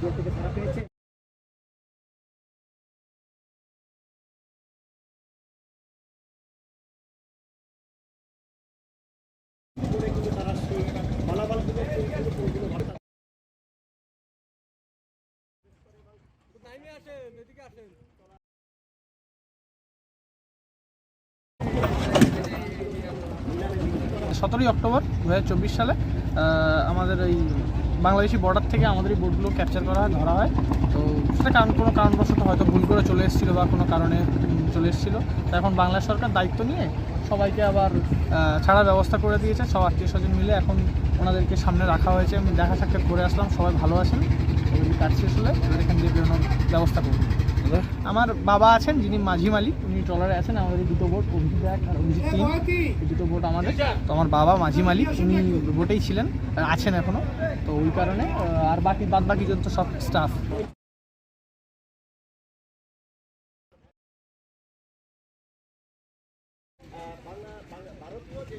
Jail থেকে ছাড়া পেয়েছে করে কিন্তু তারা সেই মালামালগুলো ওগুলো ভর্তা সতেরোই অক্টোবর দু হাজার চব্বিশ সালে আমাদের এই বাংলাদেশি বর্ডার থেকে আমাদের এই বোটগুলো ক্যাপচার করা হয় ধরা হয়। তো সেটা কারণ, কোনো কারণবশত হয়তো ভুল করে চলে এসেছিল বা কোনো কারণে চলে এসেছিল। তো এখন বাংলা সরকার দায়িত্ব নিয়ে সবাইকে আবার ছাড়া ছাড়ার ব্যবস্থা করে দিয়েছে। সব আত্মীয় স্বজন মিলে এখন ওনাদেরকে সামনে রাখা হয়েছে। আমি দেখা সাক্ষাৎ করে আসলাম। সবাই ভালো আছেন। ওদের কাজ শেষ হলে এখান দিয়ে বেরোনোর ব্যবস্থা করব। আমার বাবা আছেন, যিনি মাঝি মালিক উনি ট্রলারে আছেন, আমাদের দুটো বোট, অভিজিৎ এক আর অভিজিৎ তিন। দুটো বোট আমাদের। তো আমার বাবা, মাঝি মালিক উনি বোটেই ছিলেন আছেন এখনও তো ওই কারণে আর বাকি, বাদ বাকি জন তো সব স্টাফ ভারতীয় যে